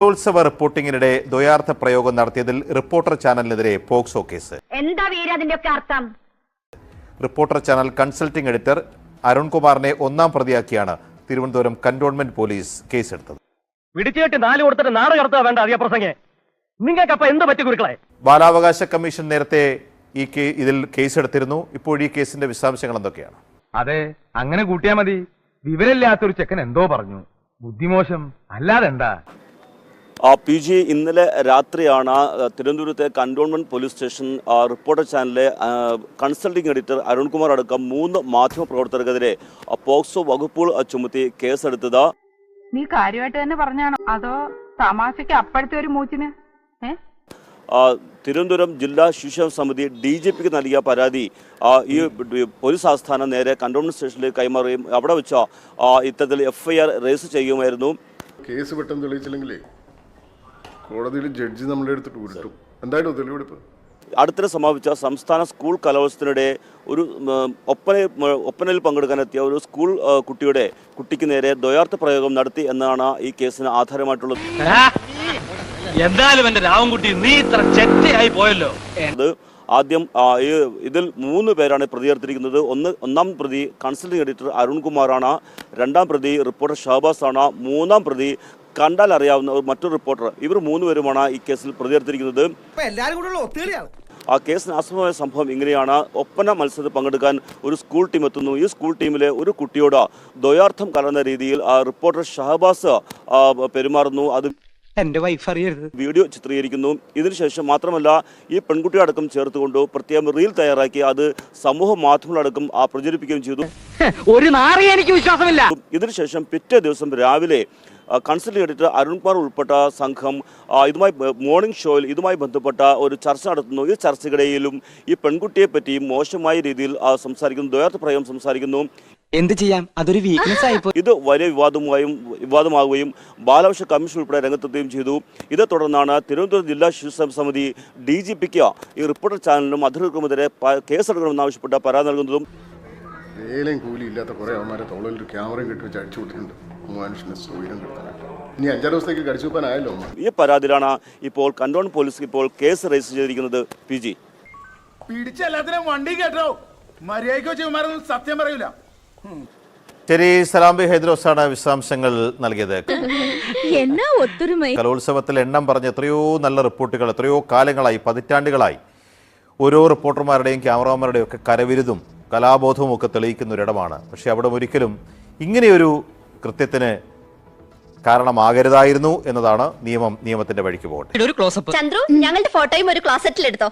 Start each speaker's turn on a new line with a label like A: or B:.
A: കലോത്സവ റിപ്പോർട്ടിങ്ങിനിടെ ദ്വയാർത്ഥ പ്രയോഗം നടത്തിയതിൽ റിപ്പോർട്ടർ ചാനലിനെതിരെ പോക്സോ കേസ്.
B: എന്താ വീര അതിന്റെ ഒക്കെ അർത്ഥം?
A: റിപ്പോർട്ടർ ചാനൽ കൺസൾട്ടിംഗ് എഡിറ്റർ അരുൺകുമാറിനെ ഒന്നാം പ്രതിയാക്കിയാണ് തിരുവനന്തപുരം കന്റോൺമെന്റ് പോലീസ് കേസെടുത്തത്.
C: പിടിച്ചുകെട്ടി നാല് കൊടുത്തിട്ട് നാട് കടത്തുക വേണ്ട അധിക പ്രസംഗേ. നിങ്ങൾക്കപ്പ എന്ത് പറ്റി കുരുക്കളെ
A: ബാലാവകാശ കമ്മീഷൻ നേരത്തെ ഈ ഇതിൽ കേസെടുത്തിരുന്നു. ഇപ്പോൾ ഈ കേസിന്റെ വിശദാംശങ്ങൾ എന്തൊക്കെയാണ്?
C: അതെ അങ്ങനെ കൂട്ടിയാ മതി. വിവരമില്ലാത്തൊരു ചെക്കൻ എന്തോ പറഞ്ഞു. ബുദ്ധിമോശം അല്ലാതെ എന്താ
D: ആ പി ജി ഇന്നലെ രാത്രിയാണ് തിരുവനന്തപുരത്തെ കണ്ടോൺമെന്റ് പോലീസ് സ്റ്റേഷൻ റിപ്പോർട്ടർ ചാനലിലെ കൺസൾട്ടിംഗ് എഡിറ്റർ അരുൺകുമാർ അടക്കം മൂന്ന് മാധ്യമപ്രവർത്തകർക്കെതിരെ പ്രവർത്തകർക്കെതിരെ പോക്സോ വകുപ്പുകൾ ചുമത്തി കേസെടുത്തത്.
E: നീ കാര്യമായിട്ട് തന്നെ പറഞ്ഞാണോ? അതോ തമാശക്ക് അപ്പോഴത്തെ ഒരു മൂച്ചിന്?
D: തിരുവനന്തപുരം ജില്ലാ ശിശു സമിതി ഡി ജി പിക്ക് നൽകിയ പരാതി ഈ പോലീസ് ആസ്ഥാനം നേരെ കണ്ടോൺമെന്റ് സ്റ്റേഷനിൽ കൈമാറുകയും അവിടെ വെച്ച ഇത്തരത്തിൽ എഫ്ഐആർ രജിസ്റ്റർ ചെയ്യുമായിരുന്നു
F: കേസ് പെട്ടെന്ന് തെളിയിച്ചില്ലെങ്കിലേ കോടതിയിൽ ജഡ്ജി നമ്മളെ എടുത്തിട്ട് ഉരുട്ടും എന്തായാലും തെളിവെടുപ്പ്
D: അടുത്തിടെ സമാപിച്ച സംസ്ഥാന സ്കൂൾ കലോത്സവത്തിനിടെ ഒരു ഒപ്പന ഒപ്പനയിൽ പങ്കെടുക്കാനെത്തിയ ഒരു സ്കൂൾ കുട്ടിയുടെ കുട്ടിക്ക് നേരെ ദ്വയാർത്ഥ പ്രയോഗം നടത്തി എന്നാണ് ഈ കേസിന് ആധാരമായിട്ടുള്ളത്.
C: എന്തായാലും എന്റെ രാവൻകുട്ടി നീ ഇത്ര ചെറ്റയായി പോയല്ലോ.
D: അത് ആദ്യം ഈ ഇതിൽ മൂന്ന് പേരാണ് പ്രതി ചേർത്തിരിക്കുന്നത് ഒന്ന് ഒന്നാം പ്രതി കൺസൾട്ടിംഗ് എഡിറ്റർ അരുൺകുമാറാണ്. രണ്ടാം പ്രതി റിപ്പോർട്ടർ ഷാബാസ് ആണ് മൂന്നാം പ്രതി കണ്ടാൽ അറിയാവുന്ന ഒരു മറ്റൊരു റിപ്പോർട്ടർ. ഇവർ മൂന്നുപേരുമാണ് ഈ കേസിൽ
G: പ്രതികരിച്ചിരിക്കുന്നത് കൂടെ ഒത്തുകളിയാണ്
D: ആ കേസിന് ആസ്പദമായ സംഭവം ഇങ്ങനെയാണ്. ഒപ്പന മത്സരത്തിൽ പങ്കെടുക്കാൻ ഒരു സ്കൂൾ ടീം എത്തുന്നു. ഈ സ്കൂൾ ടീമിലെ ഒരു കുട്ടിയോട് ദ്വയാർത്ഥം കലർന്ന രീതിയിൽ ആ റിപ്പോർട്ടർ ഷഹബാസ് ആ, പെരുമാറുന്നു. അത്
G: എന്റെ വൈഫ് അറിയരുത്.
D: വീഡിയോ ചിത്രീകരിക്കുന്നു. ഇതിനുശേഷം മാത്രമല്ല ഈ പെൺകുട്ടിയെ അടക്കം ചേർത്തുകൊണ്ട് പ്രത്യേകം റീൽ തയ്യാറാക്കി അത് സമൂഹ മാധ്യമങ്ങളടക്കം ആ പ്രചരിപ്പിക്കുകയും ചെയ്തു.
G: ഒരു എനിക്ക് വിശ്വാസമില്ല.
D: ഇതിനുശേഷം പിറ്റേ ദിവസം രാവിലെ കൺസൾട്ടിംഗ് എഡിറ്റർ അരുൺകുമാർ ഉൾപ്പെട്ട സംഘം ഇതുമായി മോർണിംഗ് ഷോയിൽ ഇതുമായി ബന്ധപ്പെട്ട ഒരു ചർച്ച നടത്തുന്നു. ഈ ചർച്ചയ്ക്കിടയിലും ഈ പെൺകുട്ടിയെ പറ്റി മോശമായ രീതിയിൽ സംസാരിക്കുന്നു ദ്വയാർത്ഥ പ്രയോഗം സംസാരിക്കുന്നു.
G: എന്ത് ചെയ്യാം? അതൊരു വീക്ക്നെസ് ആയിപ്പോ
D: ഇത് വലിയ വിവാദമായും വിവാദമാവുകയും ബാലാവശ്യ കമ്മീഷൻ ഉൾപ്പെടെ രംഗത്തെത്തുകയും ചെയ്തു. ഇതേ തുടർന്നാണ് തിരുവനന്തപുരം ജില്ലാ ശിശു സമിതി ഡി ജി പിക്ക് ഈ റിപ്പോർട്ടർ ചാനലിനും അധികൃതർക്കുമെതിരെ കേസെടുക്കണമെന്നാവശ്യപ്പെട്ട പരാതി നൽകുന്നതും
F: വേലയും കൂലി ഇല്ലാത്ത കുറേ അവന്മാരെ തോളിൽ ഒരു ക്യാമറയും കെട്ടി വെച്ച് അടിച്ചു വിട്ടിട്ടുണ്ട് മനുഷ്യനെ സ്വൈരം കിട്ടാനായിട്ട് ഇനി അഞ്ചാറ് ദിവസത്തേക്ക് കടിച്ചു വെക്കാനായല്ലോ
D: ഈ പരാതിയിലാണ് ഇപ്പോൾ കണ്ടോൺ പോലീസ് ഇപ്പോൾ കേസ് രജിസ്റ്റർ ചെയ്തിരിക്കുന്നത് പി ജി.
H: പിടിച്ച എല്ലാത്തിനും വണ്ടി കേട്ടോ. മര്യാദയ്ക്ക് വെച്ച് സത്യം പറയൂല.
A: ശരി സലാംബി ഹൈദ്രോസാണ് വിശദാംശങ്ങൾ നൽകിയത്.
B: എന്നാ ഒത്തൊരുമ
A: കലോത്സവത്തിൽ എണ്ണം പറഞ്ഞ എത്രയോ നല്ല റിപ്പോർട്ടുകൾ എത്രയോ കാലങ്ങളായി പതിറ്റാണ്ടുകളായി. ഓരോ റിപ്പോർട്ടർമാരുടെയും ക്യാമറമാരുടെയും ഒക്കെ കരവിരുതും കലാബോധവും ഒക്കെ തെളിയിക്കുന്ന ഒരിടമാണ് പക്ഷേ അവിടെ ഒരിക്കലും ഇങ്ങനെയൊരു കൃത്യത്തിന് കാരണമാകരുതായിരുന്നു എന്നതാണ് നിയമം നിയമത്തിന്റെ വഴിക്ക് പോകട്ടെ.
B: ചന്ദ്രു ഞങ്ങളുടെ ഫോട്ടോയും ഒരു ക്ലോസറ്റിൽ എടുത്തോ.